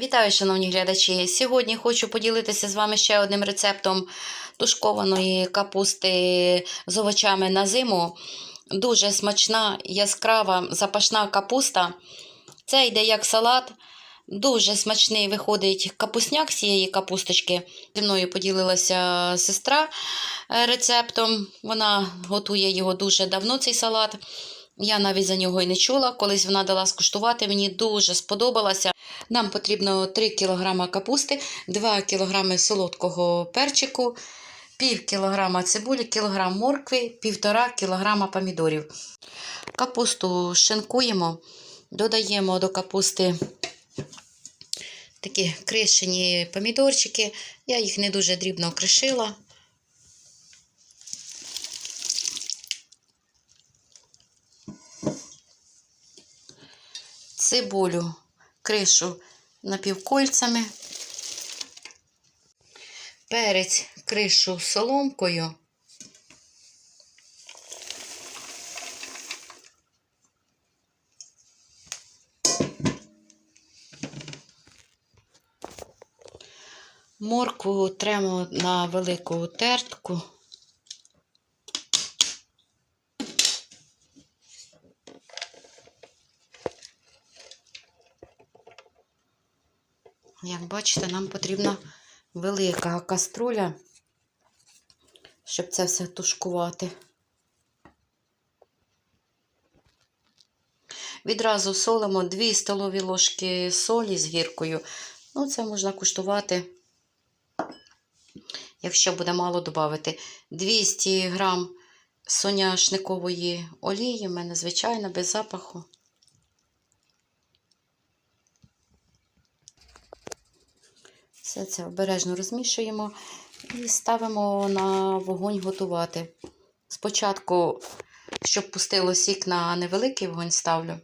Вітаю, шановні глядачі! Сьогодні хочу поділитися з вами ще одним рецептом тушкованої капусти з овочами на зиму. Дуже смачна, яскрава, запашна капуста. Це йде як салат. Дуже смачний виходить капусняк з цієї капусточки. Зі мною поділилася сестра е, рецептом. Вона готує його дуже давно, цей салат. Я навіть за нього і не чула. Колись вона дала скуштувати, мені дуже сподобалося. Нам потрібно 3 кг капусти, 2 кг солодкого перчику, пів кілограма цибулі, кілограм моркви, 1,5 кг помідорів. Капусту шинкуємо, додаємо до капусти такі кришені помідорчики. Я їх не дуже дрібно кришила. Цибулю кришу напівкольцями, перець кришу соломкою. Моркву тремо на велику тертку. Як бачите, нам потрібна велика каструля, щоб це все тушкувати. Відразу солимо 2 столові ложки солі з гіркою. Ну, це можна куштувати, якщо буде мало додати. 200 грам соняшникової олії, в мене, звичайно, без запаху. Все це обережно розмішуємо і ставимо на вогонь готувати. Спочатку, щоб пустило сік на невеликий вогонь ставлю.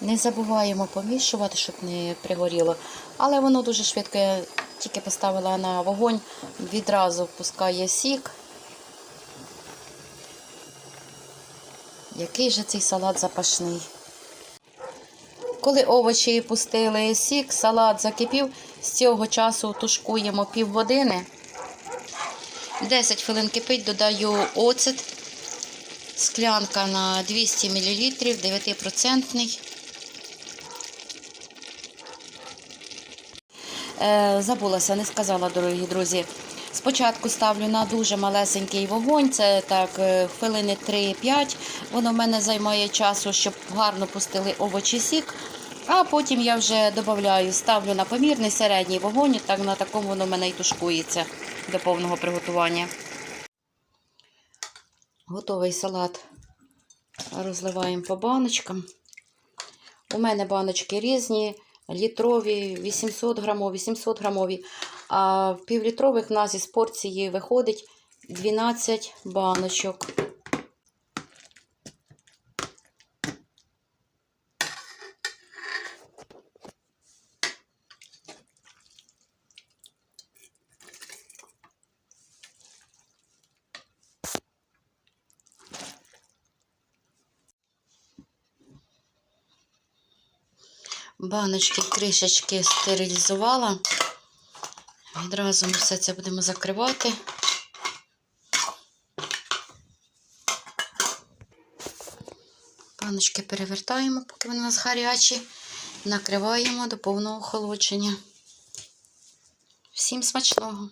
Не забуваємо помішувати, щоб не пригоріло. Але воно дуже швидко, я тільки поставила на вогонь, відразу впускає сік. Який же цей салат запашний. Коли овочі пустили сік, салат закипів, з цього часу тушкуємо півгодини. 10 хвилин кипить, додаю оцет, склянка на 200 мл, 9%. Е, забулася, не сказала, дорогі друзі. Спочатку ставлю на дуже малесенький вогонь, це так е, хвилини 3-5. Воно в мене займає часу, щоб гарно пустили овочі сік. А потім я вже додаю, ставлю на помірний середній вогонь, так на такому воно в мене і тушкується до повного приготування. Готовий салат розливаємо по баночкам. У мене баночки різні, літрові, 800 грамові, 700 грамові. А в півлітрових в нас із порції виходить 12 баночок. Баночки, кришечки стерилізувала. Відразу ми все це будемо закривати. Баночки перевертаємо, поки вони у нас гарячі. Накриваємо до повного охолодження. Всім смачного!